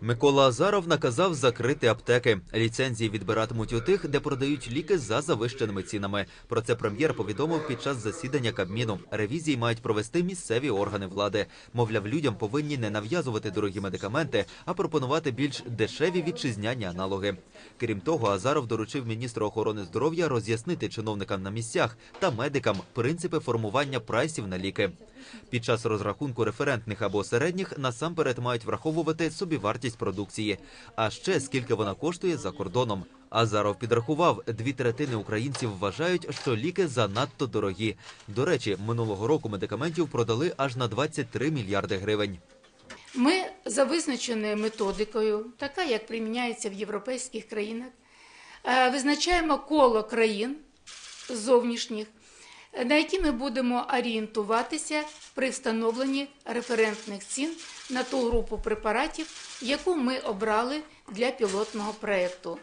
Микола Азаров наказав закрити аптеки. Ліцензії відбиратимуть у тих, де продають ліки за завищеними цінами. Про це прем'єр повідомив під час засідання Кабміну. Ревізії мають провести місцеві органи влади. Мовляв, людям повинні не нав'язувати дорогі медикаменти, а пропонувати більш дешеві вітчизняні аналоги. Крім того, Азаров доручив міністру охорони здоров'я роз'яснити чиновникам на місцях та медикам принципи формування прайсів на ліки. Під час розрахунку референтних або середніх насамперед мають враховувати собівартість продукції, а ще скільки вона коштує за кордоном. Азаров підрахував, дві третини українців вважають, що ліки занадто дорогі. До речі, минулого року медикаментів продали аж на 23 мільярди гривень. Ми за визначеною методикою, така як приміняється в європейських країнах, е, визначаємо коло країн зовнішніх, на які ми будемо орієнтуватися при встановленні референтних цін на ту групу препаратів, яку ми обрали для пілотного проєкту.